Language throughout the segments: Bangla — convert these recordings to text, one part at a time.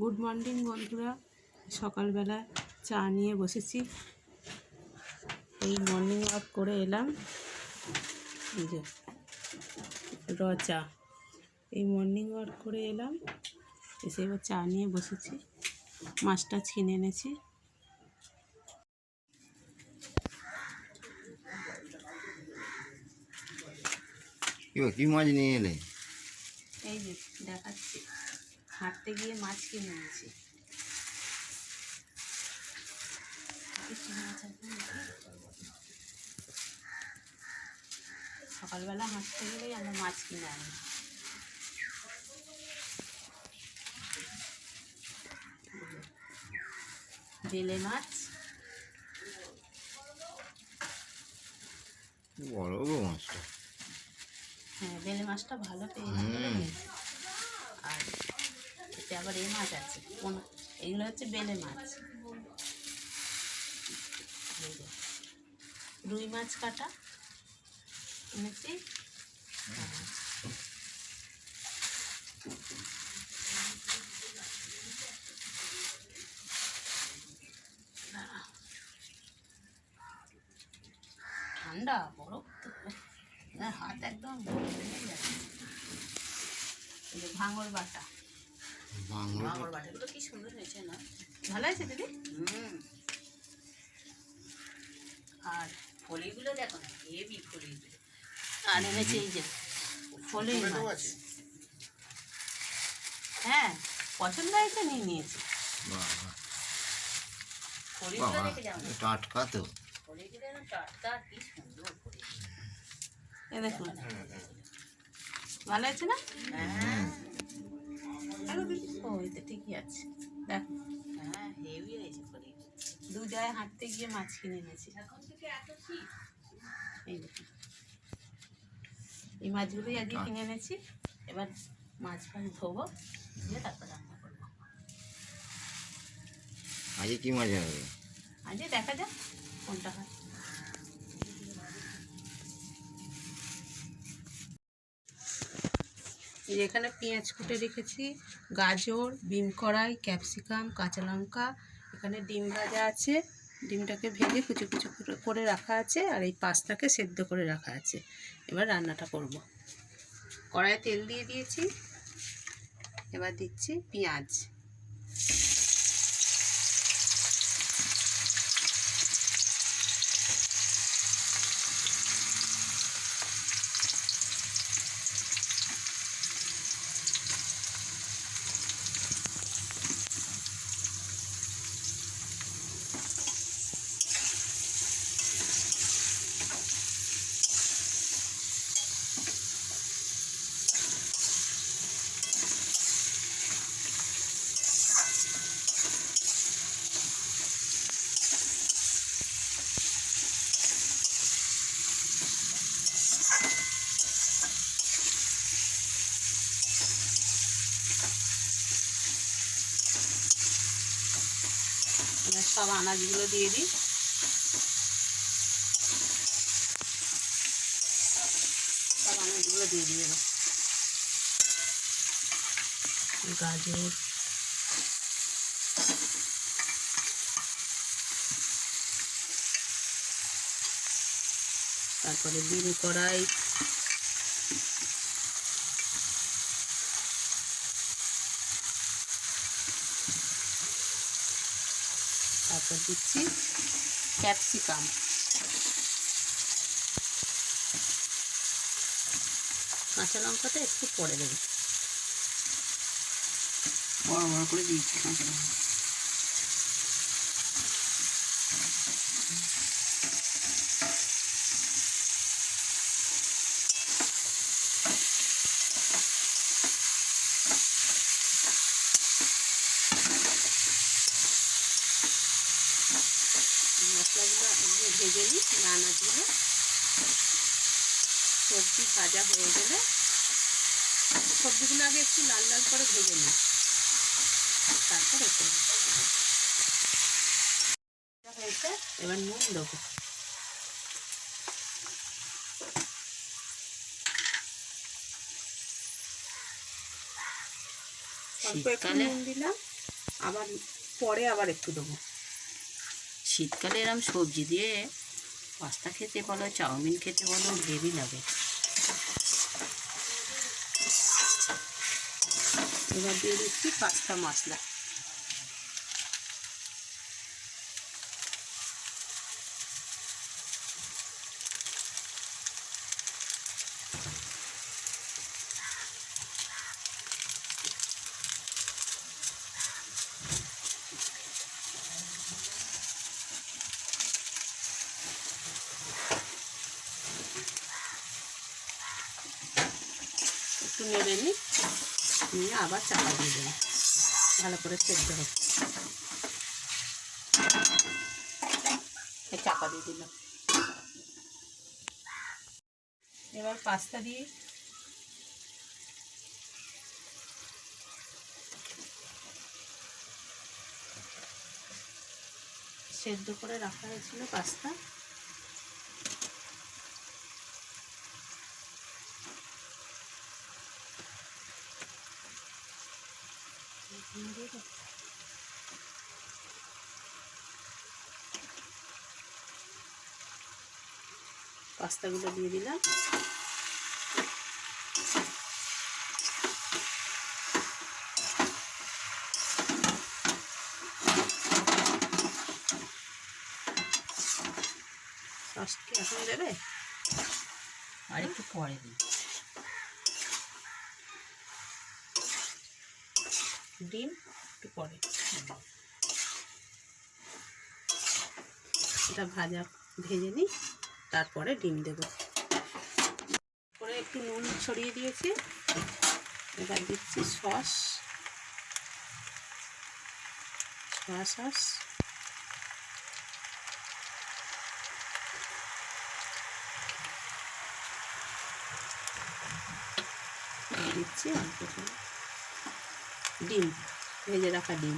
গুড মর্নিং বন্ধুরা। সকালবেলা চা নিয়ে বসেছি। এই মর্নিং ওয়াক করে এলাম। এই যে র চা। এই মর্নিং ওয়াক করে এলাম। এসে এবার চা নিয়ে বসেছি। মাছটা ছিনে এনেছি। কি কি মাছ নিয়ে এলে? এই যে দেখাচ্ছি। হাঁটতে গিয়ে মাছ কিনে এনেছি। কি মাছ আছে সকালবেলা হাঁটতে গেলেই আমরা মাছ কিনে আনি। বেলে মাছ। বড় মাছটা। হ্যাঁ বেলে মাছটা ভালো পেয়ে আবার এই মাছ আছে, কোন এগুলো হচ্ছে বেলে মাছ। রুই মাছ কাটা, এনেছি। ঠান্ডা, বরফ তো। হাত একদম ভাঙর বাটা। ভাঙর বাটাগুলো কি সুন্দর হয়েছে না ভালো আছে দিদি আর ফলিগুলো দেখো না হেভি ফলিগুলো আর এনেছি এই যে আছে? হ্যাঁ পছন্দ হয়েছে নিয়ে নিয়েছি টাটকা তো টাটকা কি সুন্দর ফলি দেখুন ভালো আছে না দেখো দিদি ও এই তো ঠিকই আছে। দেখো। হ্যাঁ হেভি হয়েছে ফলিগুলো দু জায়গায় হাঁটতে গিয়ে মাছ কিনে এনেছি। এখন থেকে এত শীত। এই দেখুন এই মাছগুলোই আজকে কিনে এনেছি এবার মাছ ফাছ ধোবো দিয়ে তারপর রান্না করব। আজকে কি মাছ হবে আজকে দেখা যাক কোনটা হয় এই যে এখানে পেঁয়াজ কুটে রেখেছি, গাজর বিম কড়াই, ক্যাপসিকাম, কাঁচা লঙ্কা, এখানে ডিম ভাজা আছে, ডিমটাকে ভেজে কুচি কুচু করে- রাখা আছে আর এই পাস্তাকে সেদ্ধ করে রাখা আছে। এবার রান্নাটা করব। কড়াই তেল দিয়ে দিয়েছি, এবার দিচ্ছি পেঁয়াজ এবার সব আনাজগুলো দিয়ে দিই। সব আনাজগুলো দিয়ে এবার। গাজর। তারপরে বিন কড়াই। তারপর দিচ্ছি ক্যাপসিকাম। কাঁচা লঙ্কাটা একটু পরে দেবে। বড় বড় করে দিয়েছি কাঁচা লঙ্কা। নিই সবজি ভাজা হয়ে গেলে সবজিগুলো আগে একটু লাল লাল করে ভেজে নিই। তারপর হয়েছে এবার নুন দেবো। শীতকালে দিলাম আবার পরে আবার একটু দেবো। শীতকালে এরম সবজি দিয়ে পাস্তা খেতে বলো চাউমিন খেতে বলো হেভি লাগে। এবার দিয়ে দিচ্ছি পাস্তা মশলা। একটু নিই নিয়ে আবার চাপা দিয়ে দেবো। ভালো করে সেদ্ধ এই চাপা দিয়ে দিলাম। এবার পাস্তা দিয়ে সেদ্ধ করে রাখা হয়েছিল পাস্তা দিয়ে দেবো। পাস্তাগুলো দিয়ে দিলাম। সস কি এখন দেবে? আর একটু পরে দিই। ডিম একটু পরে। এটা ভাজা ভেজে নিই। তারপরে ডিম দেব। একটু নুন ছড়িয়ে দিয়েছি। এবার দিচ্ছি সস। সস। দিচ্ছি অল্প ডিম, ভেজে রাখা ডিম।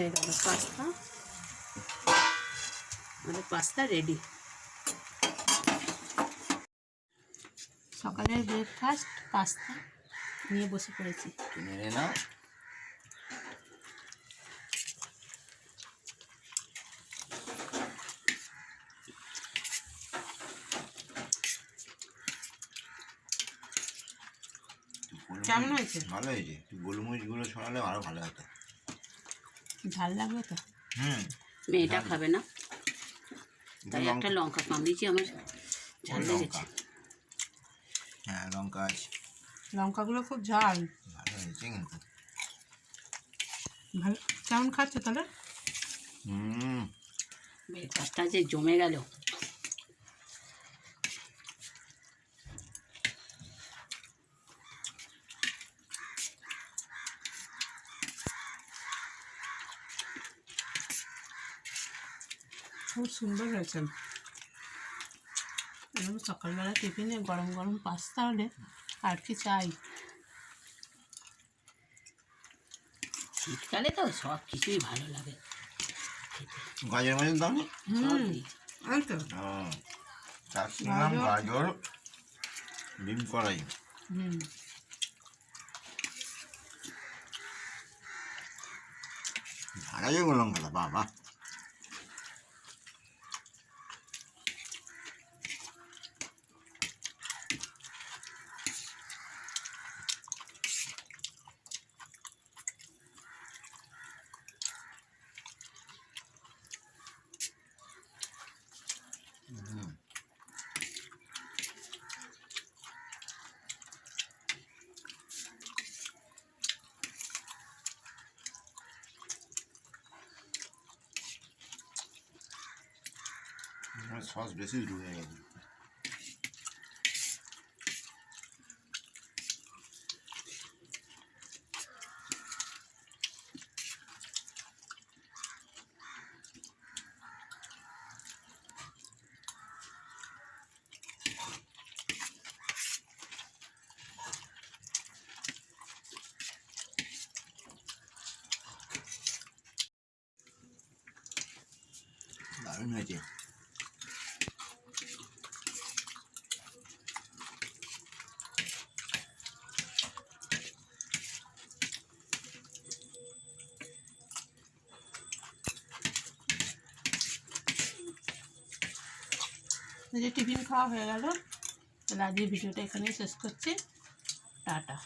হয়ে গেল পাস্তা। আমাদের পাস্তা রেডি সকালের ব্রেকফাস্ট পাস্তা নিয়ে বসে পড়েছি। নেড়ে নাও। কেমন হয়েছে? ভালো হয়েছে। একটু গোলমরিচগুলো ছড়ালে আরও ভালো হতো। ঝাল লাগবে তো? হুম। মেয়েটা খাবে না। তাই একটা লঙ্কা কামড়িয়েছি আমার ঝাল। লেগেছে। হ্যাঁ লঙ্কা আছে। লঙ্কাগুলো খুব ঝাল। ভালো হয়েছে কিন্তু। ভালো। কেমন খাচ্ছ তাহলে? হুম। ব্রেকফাস্টটা যে জমে গেল। খুব সুন্দর হয়েছে। এরকম সকালবেলা টিফিনে গরম গরম পাস্তা হলে আর কি চাই? শীতকালে তো সব কিছুই ভালো লাগে। গাজর হুম দিই। এই গাজর। ডিম কড়াই। হুম। যাবে লঙ্কাটা বাবা। সস বেশি ঢুকে গেছে দারুণ হয়েছে যে টিফিন খাওয়া হয়ে গেল। তাহলে আজকে ভিডিওটা এখানেই শেষ করছি। টাটা।